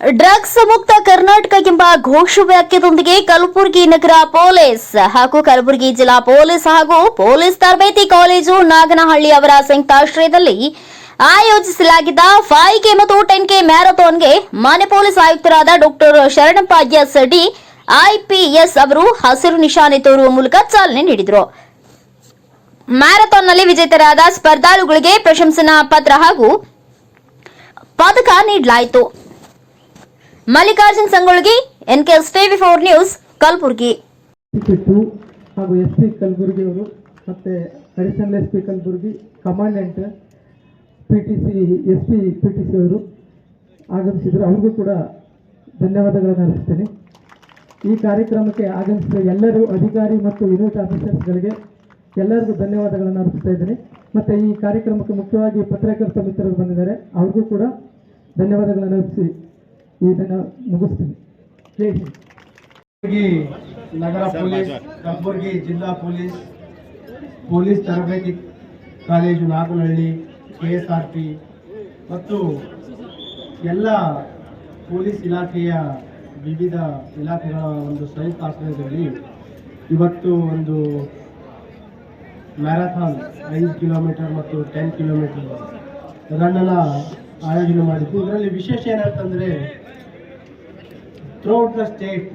Drugs ಮುಕ್ತ ಕರ್ನಾಟಕ ಎಂಬ ಘೋಷವಾಕ್ಯದೊಂದಿಗೆ ಕಲಬುರಗಿ ನಗರ police ಹಾಗೂ ಕಲಬುರಗಿ ಜಿಲ್ಲಾ ಪೊಲೀಸ್ ಹಾಗೂ ಪೊಲೀಸ್ ತರಬೇತಿ ಕಾಲೇಜು ನಾಗನಹಳ್ಳಿ ಅವರ ಸಂಯುಕ್ತಾಶ್ರಯದಲ್ಲಿ ಆಯೋಜಿಸಲಾಗಿದ್ದ ಫೈವ್ ಕೆ ಮತ್ತು ಟೆನ್ ಕೆ ಮ್ಯಾರಥಾನ್ಗೆ ಮಾನ್ಯ ಪೊಲೀಸ್ ಆಯುಕ್ತರಾದ doctor Sharanappa S D IPS ಅವರು ಹಸಿರು ನಿಶಾನೆ ತೋರುವ ಮೂಲಕ ಚಾಲನೆ ನೀಡಿದರು. ಮ್ಯಾರಥಾನ್ನಲ್ಲಿ ವಿಜೇತರಾದ ಸ್ಪರ್ಧಾಳುಗಳಿಗೆ ಪ್ರಶಂಸನಾ ಪತ್ರ ಹಾಗೂ ಪದಕ ನೀಡಲಾಯಿತು. Mallikarjun Sangolgi NK TV four news, Kalaburagi. ಹಾಗೂ ಎಸ್ ಪಿ ಕಲಬುರಗಿ ಅವರು, ಮತ್ತು additional S P Kalaburagi, commandant P T C S P P T C ಅವರು ಆಗಮಿಸಿದರು. ಅವ್ರಿಗೂ ಕೂಡ ಧನ್ಯವಾದಗಳನ್ನು ಅರ್ಪಿಸ್ತೇನೆ. ಈ ಕಾರ್ಯಕ್ರಮಕ್ಕೆ ಆಗಮಿಸಿದ ಎಲ್ಲರೂ ಅಧಿಕಾರಿ ಮತ್ತು ಯೂನಿಟ್ ಆಫೀಸರ್ಸ್ಗಳಿಗೆ ಎಲ್ಲರಿಗೂ ಧನ್ಯವಾದಗಳನ್ನು ಅರ್ಪಿಸ್ತಾ ಇದ್ದೀನಿ. ಮತ್ತು ಈ ಕಾರ್ಯಕ್ರಮಕ್ಕೆ ಮುಖ್ಯವಾಗಿ ಪತ್ರಕರ್ತ ಮಿತ್ರರು ಬಂದಿದ್ದಾರೆ. ಅವ್ರಿಗೂ ಕೂಡ ಧನ್ಯವಾದಗಳನ್ನು ಅರ್ಪಿಸಿ ಇದನ್ನು ಮುಗಿಸ್ತೀನಿ. ನಗರ ಪೊಲೀಸ್ ಕಲಬುರಗಿ ಜಿಲ್ಲಾ ಪೊಲೀಸ್ ಪೊಲೀಸ್ ತರಬೇತಿ college Naganahalli K S R P ಮತ್ತು ಎಲ್ಲ ಪೊಲೀಸ್ ಇಲಾಖೆಯ ವಿವಿಧ ಇಲಾಖೆಗಳ ಒಂದು ಸಂಯುಕ್ತ ಆಶ್ರಯದಲ್ಲಿ ಇವತ್ತು ಒಂದು ಮ್ಯಾರಥಾನ್ ಐದು ಕಿಲೋಮೀಟರ್ ಮತ್ತು ಟೆನ್ ಕಿಲೋಮೀಟರ್ ರನ್ನನ್ನು ಆಯೋಜನೆ ಮಾಡಿದ್ದು ಇದರಲ್ಲಿ ವಿಶೇಷ ಏನಂತಂದರೆ ಥ್ರೂಔಟ್ ದ ಸ್ಟೇಟ್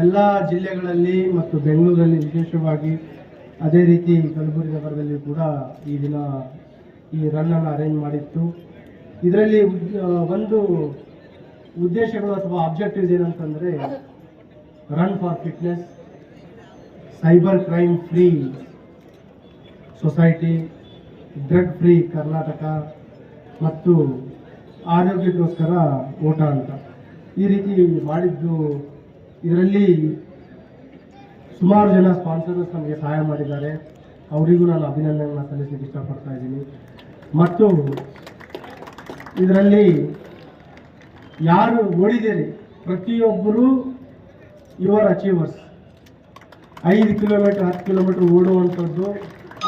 ಎಲ್ಲ ಜಿಲ್ಲೆಗಳಲ್ಲಿ ಮತ್ತು ಬೆಂಗಳೂರಲ್ಲಿ ವಿಶೇಷವಾಗಿ ಅದೇ ರೀತಿ ಕಲಬುರಗಿ ನಗರದಲ್ಲಿ ಕೂಡ ಈ ದಿನ ಈ ರನ್ನನ್ನು ಅರೇಂಜ್ ಮಾಡಿತ್ತು. ಇದರಲ್ಲಿ ಒಂದು ಉದ್ದೇಶಗಳು ಅಥವಾ ಆಬ್ಜೆಕ್ಟಿವ್ಸ್ ಏನಂತಂದರೆ run for fitness cyber crime free society drug free Karnataka ಮತ್ತು ಆರೋಗ್ಯಕ್ಕೋಸ್ಕರ ಓಟ ಅಂತ. ಈ ರೀತಿ ಮಾಡಿದ್ದು ಇದರಲ್ಲಿ ಸುಮಾರು ಜನ ಸ್ಪಾನ್ಸರ್ಸ್ ನಮಗೆ ಸಹಾಯ ಮಾಡಿದ್ದಾರೆ. ಅವರಿಗೂ ನಾನು ಅಭಿನಂದನೆಗಳನ್ನು ಸಲ್ಲಿಸಲಿಕ್ಕೆ ಇಷ್ಟಪಡ್ತಾ ಇದ್ದೀನಿ. ಮತ್ತು ಇದರಲ್ಲಿ ಯಾರು ಓಡಿದ್ದೀರಿ ಪ್ರತಿಯೊಬ್ಬರು ಯುವರ್ ಅಚೀವರ್ಸ್ ಐದು ಕಿಲೋಮೀಟರ್ ಹತ್ತು kilometre ಓಡುವಂಥದ್ದು.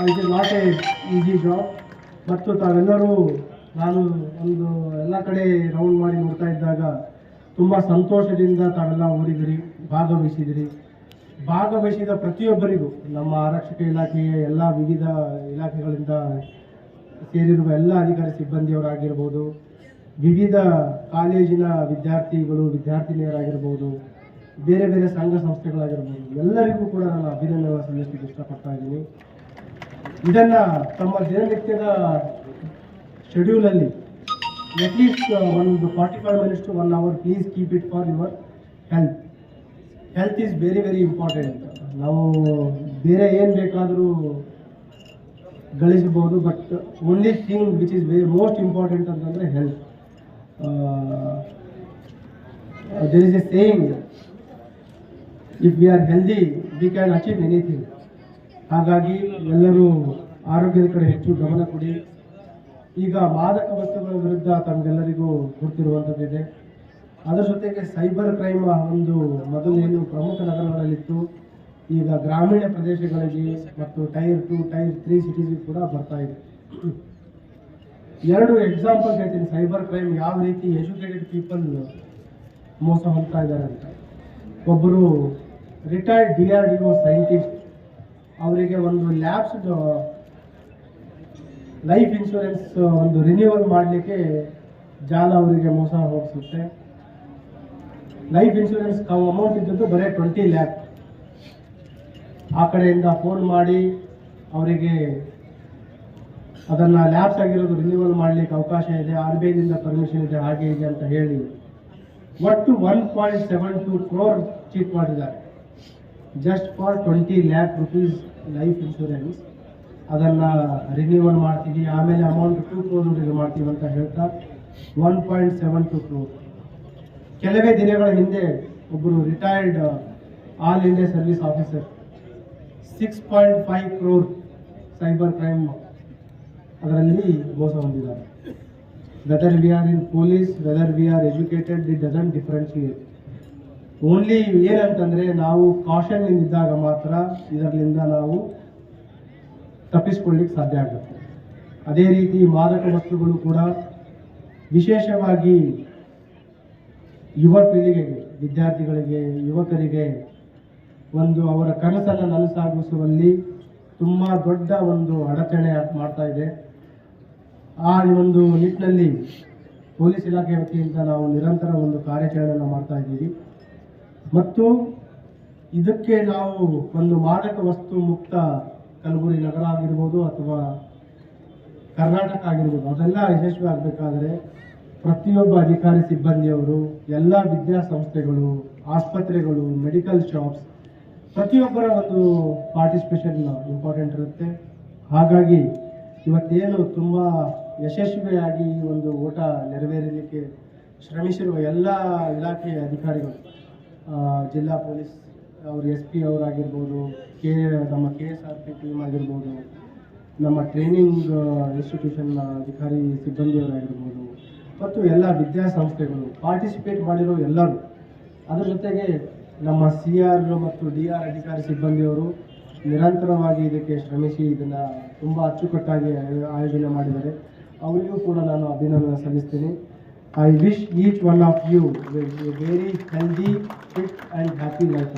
Is not a easy job ಮತ್ತು ತಾವೆಲ್ಲರೂ ನಾನು ಒಂದು ಎಲ್ಲ ಕಡೆ ರೌಂಡ್ ಮಾಡಿ ನೋಡ್ತಾ ಇದ್ದಾಗ ತುಂಬ ಸಂತೋಷದಿಂದ ತಾವೆಲ್ಲ ಓಡಿದಿರಿ ಭಾಗವಹಿಸಿದಿರಿ. ಭಾಗವಹಿಸಿದ ಪ್ರತಿಯೊಬ್ಬರಿಗೂ ನಮ್ಮ ಆರಕ್ಷಕ ಇಲಾಖೆಯ ಎಲ್ಲ ವಿವಿಧ ಇಲಾಖೆಗಳಿಂದ ಸೇರಿರುವ ಎಲ್ಲ ಅಧಿಕಾರಿ ಸಿಬ್ಬಂದಿಯವರಾಗಿರ್ಬೋದು, ವಿವಿಧ ಕಾಲೇಜಿನ ವಿದ್ಯಾರ್ಥಿಗಳು, ವಿದ್ಯಾರ್ಥಿನಿಯರಾಗಿರ್ಬೋದು, ಬೇರೆ ಬೇರೆ ಸಂಘ ಸಂಸ್ಥೆಗಳಾಗಿರ್ಬೋದು, ಎಲ್ಲರಿಗೂ ಕೂಡ ನಾನು ಅಭಿನಂದನೆ ಸಲ್ಲಿಸಲಿಕ್ಕೆ ಇಷ್ಟಪಡ್ತಾ ಇದ್ದೀನಿ. ಇದನ್ನು ತಮ್ಮ ದಿನನಿತ್ಯದ ಶೆಡ್ಯೂಲಲ್ಲಿ ಅಟ್ಲೀಸ್ಟ್ ಒಂದು forty five minutes one hour please keep it for your health health is very very important ನಾವು ಬೇರೆ ಏನು ಬೇಕಾದರೂ ಗಳಿಸಬಹುದು but only thing which is very most important ಅಂತಂದರೆ health there is a saying if we are healthy we can achieve anything ಹಾಗಾಗಿ ಎಲ್ಲರೂ ಆರೋಗ್ಯದ ಕಡೆ ಹೆಚ್ಚು ಗಮನ ಕೊಡಿ. ಈಗ ಮಾದಕ ವಸ್ತುಗಳ ವಿರುದ್ಧ ತಮಗೆಲ್ಲರಿಗೂ ಗೊತ್ತಿರುವಂಥದ್ದಿದೆ ಅದರ ಜೊತೆಗೆ ಸೈಬರ್ ಕ್ರೈಮ್ ಒಂದು ಮೊದಲೇನು ಪ್ರಮುಖ ನಗರಗಳಲ್ಲಿತ್ತು. ಈಗ ಗ್ರಾಮೀಣ ಪ್ರದೇಶಗಳಿಗೆ ಮತ್ತು ಟೈರ್ ಟು, ಟೈರ್ ತ್ರೀ ಸಿಟೀಸ್ಗೆ ಕೂಡ ಬರ್ತಾ ಇದೆ. ಎರಡು ಎಕ್ಸಾಂಪಲ್ ಹೇಳ್ತೀನಿ. ಸೈಬರ್ ಕ್ರೈಮ್ ಯಾವ ರೀತಿ ಎಜುಕೇಟೆಡ್ ಪೀಪಲ್ ಮೋಸ ಹೋಗ್ತಾ ಇದ್ದಾರೆ ಅಂತ. ಒಬ್ಬರು retired D R D O scientist. ಅವರಿಗೆ ಒಂದು ಲ್ಯಾಬ್ಸ್ ಲೈಫ್ ಇನ್ಶೂರೆನ್ಸ್ ಒಂದು ರಿನ್ಯೂವಲ್ ಮಾಡಲಿಕ್ಕೆ ಜಾಲ ಅವರಿಗೆ ಮೋಸ ಹೋಗಿಸುತ್ತೆ. ಲೈಫ್ ಇನ್ಶೂರೆನ್ಸ್ ಅಮೌಂಟ್ ಇದ್ದದ್ದು ಬರೀ ಟ್ವೆಂಟಿ ಲ್ಯಾಕ್ ಆ ಕಡೆಯಿಂದ ಫೋನ್ ಮಾಡಿ ಅವರಿಗೆ ಅದನ್ನು ಲ್ಯಾಬ್ಸ್ ಆಗಿರೋದು ರಿನ್ಯೂವಲ್ ಮಾಡಲಿಕ್ಕೆ ಅವಕಾಶ ಇದೆ ಆರ್ ಬಿ ಐದಿಂದ ಪರ್ಮಿಷನ್ ಇದೆ, ಹಾಗೆ ಇದೆ ಅಂತ ಹೇಳಿ ಒಟ್ಟು one point seven two crore cheat ಮಾಡಿದ್ದಾರೆ. Just for twenty lakh rupees life insurance ಅದನ್ನು ರಿನ್ಯೂವಲ್ ಮಾಡ್ತೀವಿ. ಆಮೇಲೆ ಅಮೌಂಟ್ ಟೂ ಕ್ರೋರ್ವರೆಗೆ ಮಾಡ್ತೀವಿ ಅಂತ ಹೇಳ್ತಾ one point seven two crore ಕೆಲವೇ ದಿನಗಳ ಹಿಂದೆ ಒಬ್ಬರು retired all India service officer six point five crore cyber crime ಅದರಲ್ಲಿ ಮೋಸ ಹೊಂದಿದ್ದಾರೆ. Whether we are in police whether we are educated it doesn't differentiate only ಏನಂತಂದರೆ ನಾವು ಕಾಷನ್ ಇದ್ದಾಗ ಮಾತ್ರ ಇದರಿಂದ ನಾವು ತಪ್ಪಿಸ್ಕೊಳ್ಳಿಕ್ಕೆ ಸಾಧ್ಯ ಆಗುತ್ತೆ. ಅದೇ ರೀತಿ ಮಾದಕ ವಸ್ತುಗಳು ಕೂಡ ವಿಶೇಷವಾಗಿ ಯುವ ಪೀಳಿಗೆಗೆ, ವಿದ್ಯಾರ್ಥಿಗಳಿಗೆ, ಯುವಕರಿಗೆ ಒಂದು ಅವರ ಕನಸನ್ನು ನನಸಾಗಿಸುವಲ್ಲಿ ತುಂಬ ದೊಡ್ಡ ಒಂದು ಅಡಚಣೆ ಮಾಡ್ತಾ ಇದೆ. ಆ ಒಂದು ನಿಟ್ಟಿನಲ್ಲಿ ಪೊಲೀಸ್ ಇಲಾಖೆ ವತಿಯಿಂದ ನಾವು ನಿರಂತರ ಒಂದು ಕಾರ್ಯಾಚರಣೆಯನ್ನು ಮಾಡ್ತಾ ಇದ್ದೀವಿ. ಮತ್ತು ಇದಕ್ಕೆ ನಾವು ಒಂದು ಮಾದಕ ವಸ್ತು ಮುಕ್ತ ಕಲಬುರಗಿ ನಗರ ಆಗಿರ್ಬೋದು ಅಥವಾ ಕರ್ನಾಟಕ ಆಗಿರ್ಬೋದು, ಅದೆಲ್ಲ ಯಶಸ್ವಿ ಆಗಬೇಕಾದ್ರೆ ಪ್ರತಿಯೊಬ್ಬ ಅಧಿಕಾರಿ ಸಿಬ್ಬಂದಿಯವರು, ಎಲ್ಲ ವಿದ್ಯಾಸಂಸ್ಥೆಗಳು, ಆಸ್ಪತ್ರೆಗಳು ಮೆಡಿಕಲ್ ಶಾಪ್ಸ್ ಪ್ರತಿಯೊಬ್ಬರ ಒಂದು ಪಾರ್ಟಿಸಿಪೇಷನ್ ಇಂಪಾರ್ಟೆಂಟ್ ಇರುತ್ತೆ. ಹಾಗಾಗಿ ಇವತ್ತೇನು ತುಂಬ ಯಶಸ್ವಿಯಾಗಿ ಈ ಒಂದು ಓಟ ನೆರವೇರಲಿಕ್ಕೆ ಶ್ರಮಿಸಿರುವ ಎಲ್ಲ ಇಲಾಖೆಯ ಅಧಿಕಾರಿಗಳು ಜಿಲ್ಲಾ ಪೊಲೀಸ್ ಅವರು ಎಸ್ ಪಿ ಅವರಾಗಿರ್ಬೋದು, ಕೆ, ನಮ್ಮ K S R P team ಆಗಿರ್ಬೋದು, ನಮ್ಮ ಟ್ರೈನಿಂಗ್ ಇನ್ಸ್ಟಿಟ್ಯೂಷನ್ನ ಅಧಿಕಾರಿ ಸಿಬ್ಬಂದಿಯವರಾಗಿರ್ಬೋದು, ಮತ್ತು ಎಲ್ಲ ವಿದ್ಯಾಸಂಸ್ಥೆಗಳು ಪಾರ್ಟಿಸಿಪೇಟ್ ಮಾಡಿರೋ ಎಲ್ಲರೂ, ಅದರ ಜೊತೆಗೆ ನಮ್ಮ ಸಿ ಆರ್ ಮತ್ತು ಡಿ ಆರ್ ಅಧಿಕಾರಿ ಸಿಬ್ಬಂದಿಯವರು ನಿರಂತರವಾಗಿ ಇದಕ್ಕೆ ಶ್ರಮಿಸಿ ಇದನ್ನು ತುಂಬ ಅಚ್ಚುಕಟ್ಟಾಗಿ ಆಯೋ- ಆಯೋಜನೆ ಮಾಡಿದ್ದಾರೆ. ಅವರಿಗೂ ಕೂಡ ನಾನು ಅಭಿನಂದನೆ ಸಲ್ಲಿಸ್ತೀನಿ. I wish each one of you a very healthy, fit and happy life.